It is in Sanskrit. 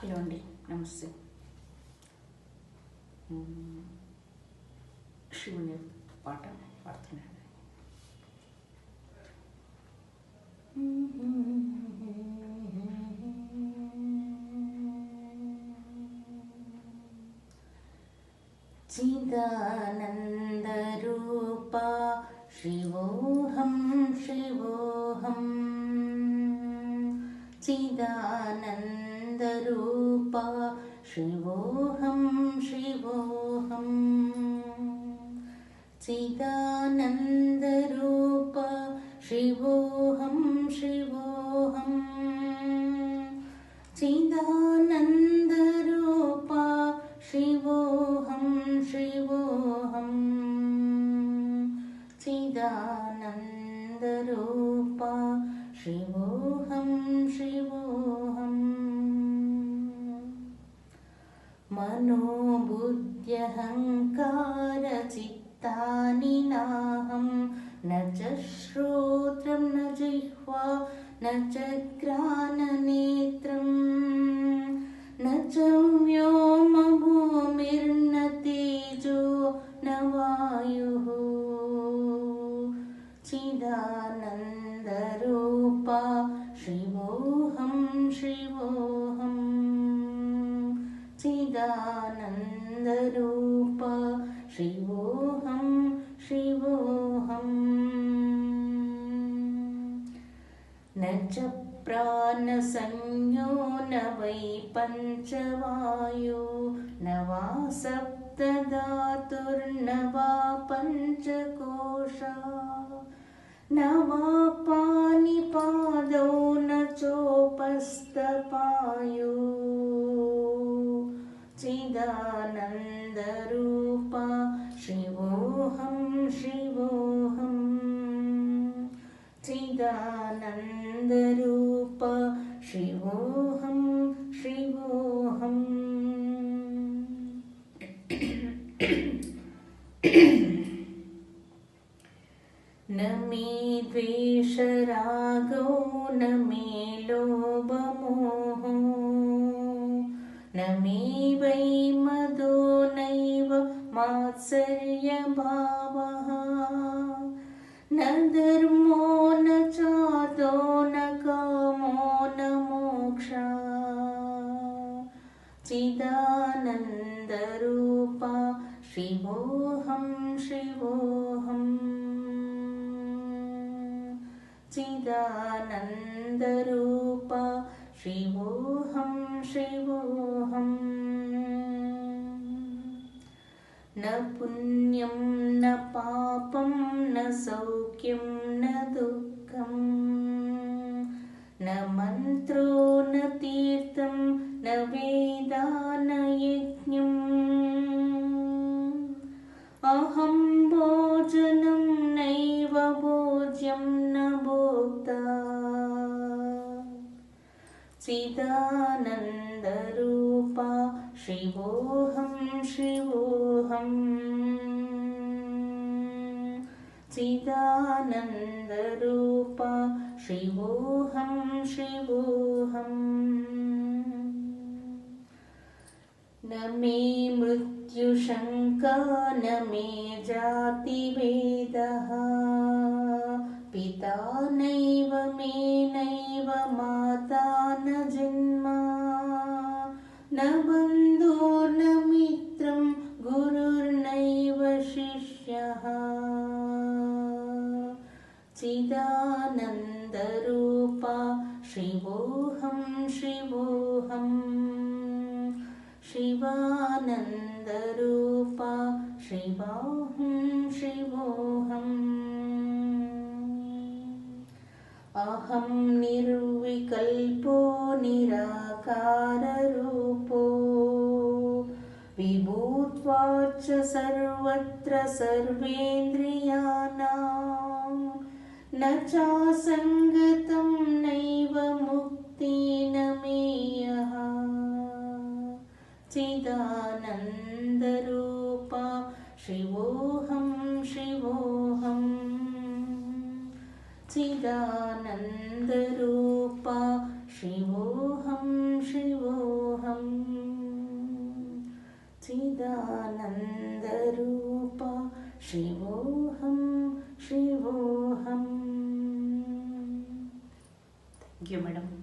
ഹലോ അണ്ടി നമസ്തേ ശിവനെ പാട്ടാണ് പാടുന്നത് ചിന്താനന്ദരൂപ ശിവോഹം ശിവോഹം. ചിന്താനന്ദ चिदानन्दरूपा शिवोऽहं शिवोऽहं चिदानन्दरूपा शिवोऽहं शिवोऽहं चिदानन्दरूपा शिवोऽहं शिवोऽहं चिदानन्दरूपा शिवोऽहं मनोबुद्ध्यहङ्कारचित्तानि नाहं। न च श्रोत्रं न जिह्वा न च घ्राणनेत्रम् न च व्योमभूमिर्न तेजो न वायुः। चिदानन्दरूपा शिवोऽहं शिवोऽहम् चिदानन्दरूपा। शिवोऽहं शिवोऽहम् न च प्राणसंज्ञो न वै पञ्चवायु न वा सप्तधातुर्न वा पञ्चकोशा। न वा पाणिपादौ चिदानन्दरूपा शिवोऽहं शिवोऽहम् चिदानन्दरूप शिवोऽहं शिवोऽहम् न मे द्वेषरागो न मे लोभमोहो मे वै मदो नैव मात्सर्यभावः। न धर्मो न चादो न कामो न मोक्षा। चिदानन्दरूपा शिवोऽहं शिवोऽहम्। चिदानन्दरूपा शिवोऽहं शिवोऽहम् न पुण्यं, न पापं, न सौख्यं, न दुःखं। न मन्त्रो, न तीर्थं, न वेदा, न यज्ञम्। अहं भोजनं नैव भोज्यं न भोक्ता। चिदानन्दरूपा शिवोऽहं शिवोऽहम्। चिदानन्दरूपा शिवोऽहं शिवोऽहम्। न मे मृत्युशङ्का न मे जातिभेदः पिता नैव मे नैव माता न जन्म न बन्धो न मित्रं गुरुर्नैव शिष्यः। चिदानन्दरूपा शिवोऽहं शिवोऽहम् शिवानन्दरूपा शिवाहं शिवोऽहम् अहं निर्विकल्पो निराकाररूपो विभूत्वाच्च सर्वत्र सर्वेन्द्रियाणां न चासङ्गतं नैव मुक्तेन मेयः चिदानन्दरूपा शिवोऽहं शिवोऽहम् चिदानन्दरूपा। शिवोऽहं शिवोऽहं चिदानन्दरूपा। शिवोऽहं शिवोऽहम् थैंक यू मैडम